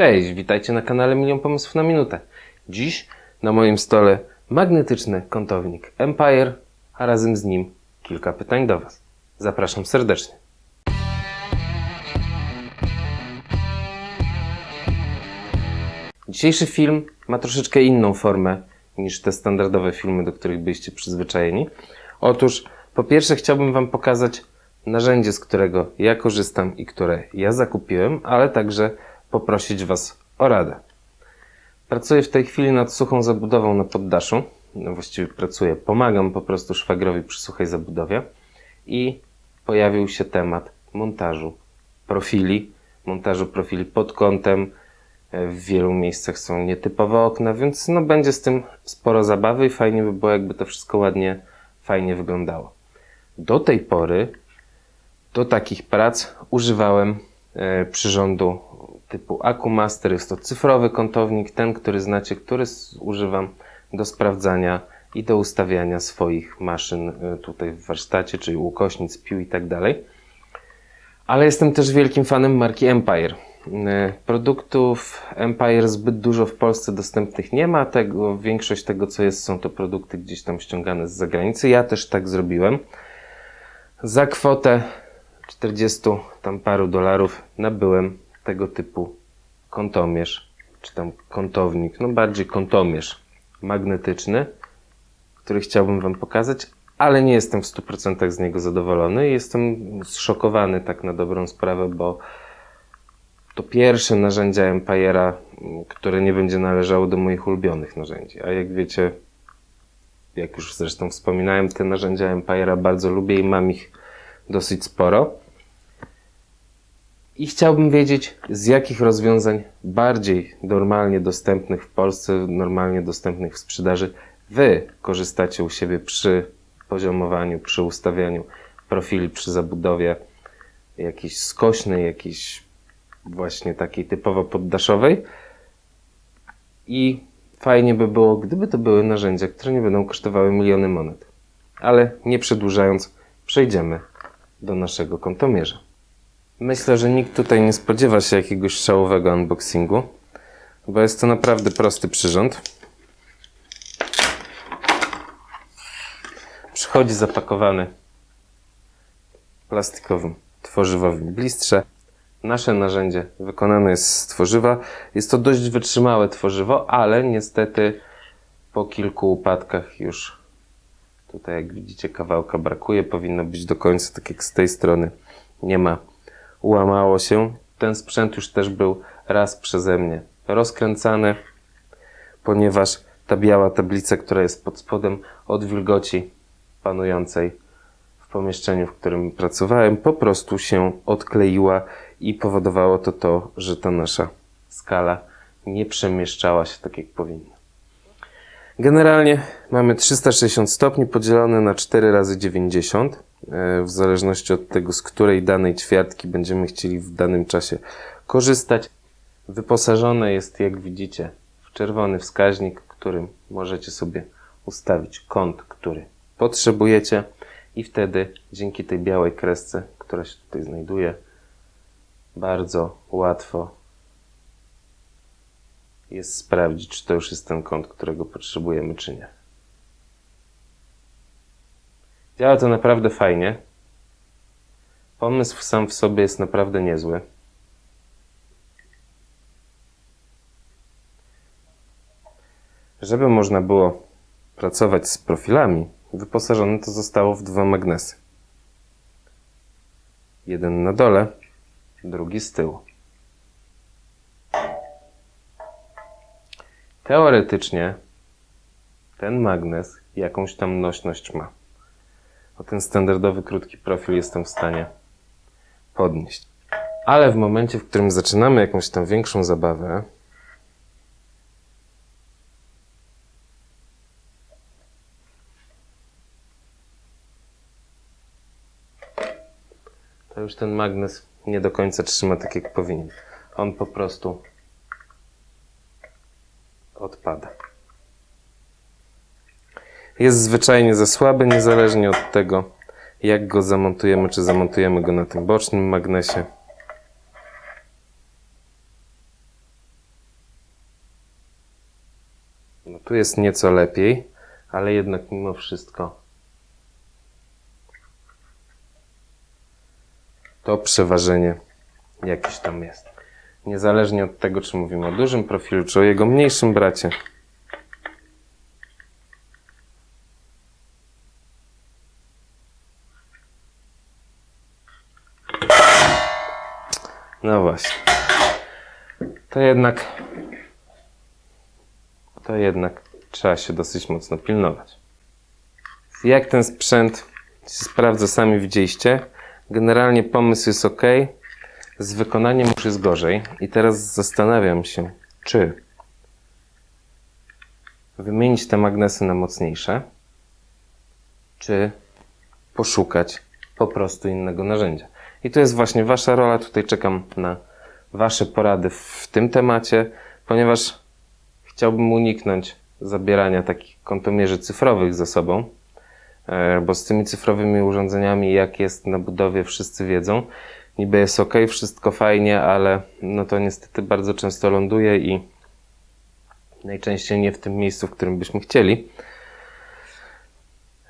Cześć, witajcie na kanale Milion Pomysłów na Minutę. Dziś na moim stole magnetyczny kątownik Empire, a razem z nim kilka pytań do Was. Zapraszam serdecznie. Dzisiejszy film ma troszeczkę inną formę niż te standardowe filmy, do których byliście przyzwyczajeni. Otóż, po pierwsze, chciałbym Wam pokazać narzędzie, z którego ja korzystam i które ja zakupiłem, ale także poprosić Was o radę. Pracuję w tej chwili nad suchą zabudową na poddaszu. No, właściwie pracuję, pomagam po prostu szwagrowi przy suchej zabudowie i pojawił się temat montażu profili, montażu profili pod kątem. W wielu miejscach są nietypowe okna, więc no będzie z tym sporo zabawy i fajnie by było, jakby to wszystko ładnie, fajnie wyglądało. Do tej pory do takich prac używałem e, przyrządu typu Acumaster. Jest to cyfrowy kątownik, ten, który znacie, który używam do sprawdzania i do ustawiania swoich maszyn e, tutaj w warsztacie, czyli ukośnic, pił i tak dalej. Ale jestem też wielkim fanem marki Empire. E, Produktów Empire zbyt dużo w Polsce dostępnych nie ma. Tego, większość tego, co jest, są to produkty gdzieś tam ściągane z zagranicy. Ja też tak zrobiłem. Za kwotę 40 tam paru dolarów nabyłem tego typu kątomierz, czy tam kątownik, no bardziej kątomierz magnetyczny, który chciałbym Wam pokazać, ale nie jestem w 100% z niego zadowolony. Jestem zszokowany tak na dobrą sprawę, bo to pierwsze narzędzie Empire'a, które nie będzie należało do moich ulubionych narzędzi. A jak wiecie, jak już zresztą wspominałem, te narzędzia Empire'a bardzo lubię i mam ich dosyć sporo. I chciałbym wiedzieć, z jakich rozwiązań bardziej normalnie dostępnych w Polsce, normalnie dostępnych w sprzedaży, Wy korzystacie u siebie przy poziomowaniu, przy ustawianiu profili, przy zabudowie jakiejś skośnej, jakiejś właśnie takiej typowo poddaszowej. I fajnie by było, gdyby to były narzędzia, które nie będą kosztowały miliony monet. Ale nie przedłużając, przejdziemy do naszego kątomierza. Myślę, że nikt tutaj nie spodziewa się jakiegoś szałowego unboxingu, bo jest to naprawdę prosty przyrząd. Przychodzi zapakowany plastikowym tworzywowym blistrze. Nasze narzędzie wykonane jest z tworzywa. Jest to dość wytrzymałe tworzywo, ale niestety po kilku upadkach już tutaj, jak widzicie, kawałka brakuje. Powinno być do końca, tak jak z tej strony nie ma. Ułamało się. Ten sprzęt już też był raz przeze mnie rozkręcany, ponieważ ta biała tablica, która jest pod spodem od wilgoci panującej w pomieszczeniu, w którym pracowałem, po prostu się odkleiła i powodowało to to, że ta nasza skala nie przemieszczała się tak, jak powinna. Generalnie mamy 360 stopni podzielone na 4 razy 90 e, w zależności od tego, z której danej ćwiartki będziemy chcieli w danym czasie korzystać. Wyposażone jest, jak widzicie, w czerwony wskaźnik, którym możecie sobie ustawić kąt, który potrzebujecie i wtedy dzięki tej białej kresce, która się tutaj znajduje, bardzo łatwo jest sprawdzić, czy to już jest ten kąt, którego potrzebujemy, czy nie. Działa to naprawdę fajnie. Pomysł sam w sobie jest naprawdę niezły. Żeby można było pracować z profilami, wyposażone to zostało w dwa magnesy. Jeden na dole, drugi z tyłu. Teoretycznie ten magnes jakąś tam nośność ma. O ten standardowy krótki profil jestem w stanie podnieść. Ale w momencie, w którym zaczynamy jakąś tam większą zabawę, to już ten magnes nie do końca trzyma tak, jak powinien. On po prostu odpada. Jest zwyczajnie za słaby, niezależnie od tego, jak go zamontujemy, czy zamontujemy go na tym bocznym magnesie. No, tu jest nieco lepiej, ale jednak mimo wszystko to przeważenie jakieś tam jest. Niezależnie od tego, czy mówimy o dużym profilu, czy o jego mniejszym bracie. No właśnie. To jednak. To jednak trzeba się dosyć mocno pilnować. Jak ten sprzęt się sprawdza, sami widzieliście. Generalnie pomysł jest ok. Z wykonaniem już jest gorzej. I teraz zastanawiam się, czy wymienić te magnesy na mocniejsze, czy poszukać po prostu innego narzędzia. I to jest właśnie Wasza rola. Tutaj czekam na Wasze porady w tym temacie, ponieważ chciałbym uniknąć zabierania takich kątomierzy cyfrowych ze sobą, e, bo z tymi cyfrowymi urządzeniami, jak jest na budowie, wszyscy wiedzą. Niby jest ok, wszystko fajnie, ale no to niestety bardzo często ląduje i najczęściej nie w tym miejscu, w którym byśmy chcieli.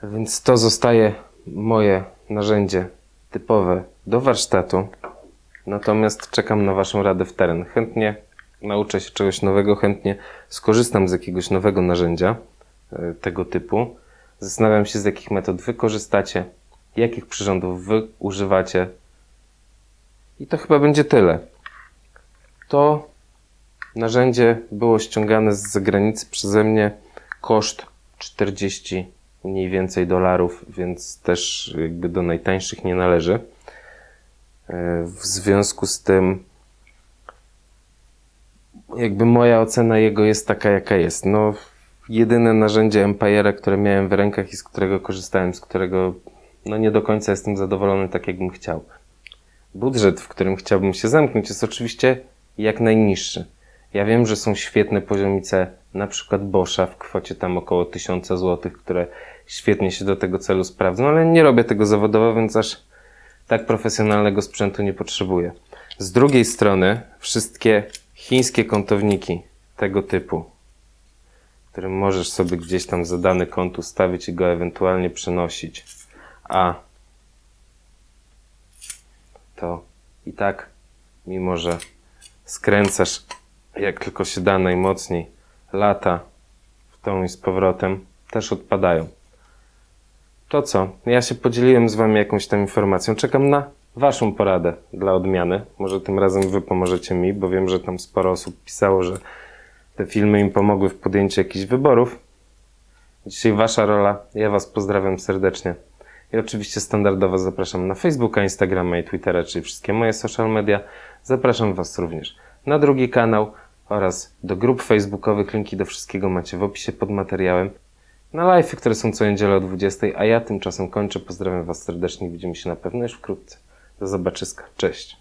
Więc to zostaje moje narzędzie typowe do warsztatu. Natomiast czekam na Waszą radę w teren. Chętnie nauczę się czegoś nowego, chętnie skorzystam z jakiegoś nowego narzędzia e, tego typu. Zastanawiam się, z jakich metod Wy korzystacie, jakich przyrządów Wy używacie. I to chyba będzie tyle. To narzędzie było ściągane z zagranicy przeze mnie. Koszt 40 mniej więcej dolarów, więc też jakby do najtańszych nie należy. E, W związku z tym, jakby moja ocena jego jest taka, jaka jest. No, jedyne narzędzie Empire'a, które miałem w rękach i z którego korzystałem, z którego no nie do końca jestem zadowolony tak, jakbym chciał. Budżet, w którym chciałbym się zamknąć, jest oczywiście jak najniższy. Ja wiem, że są świetne poziomice, na przykład Boscha w kwocie tam około 1000 zł, które świetnie się do tego celu sprawdzą, ale nie robię tego zawodowo, więc aż tak profesjonalnego sprzętu nie potrzebuję. Z drugiej strony, wszystkie chińskie kątowniki tego typu, którym możesz sobie gdzieś tam za dany kąt ustawić i go ewentualnie przenosić, a to i tak, mimo że skręcasz jak tylko się da najmocniej, lata w tą i z powrotem, też odpadają. To co? Ja się podzieliłem z Wami jakąś tam informacją. Czekam na Waszą poradę dla odmiany. Może tym razem Wy pomożecie mi, bo wiem, że tam sporo osób pisało, że te filmy im pomogły w podjęciu jakichś wyborów. Dzisiaj Wasza rola. Ja Was pozdrawiam serdecznie. I oczywiście standardowo zapraszam na Facebooka, Instagrama i Twittera, czyli wszystkie moje social media. Zapraszam Was również na drugi kanał oraz do grup facebookowych. Linki do wszystkiego macie w opisie pod materiałem. Na live, które są co niedzielę o 20, a ja tymczasem kończę. Pozdrawiam Was serdecznie. Widzimy się na pewno już wkrótce. Do zobaczyska. Cześć.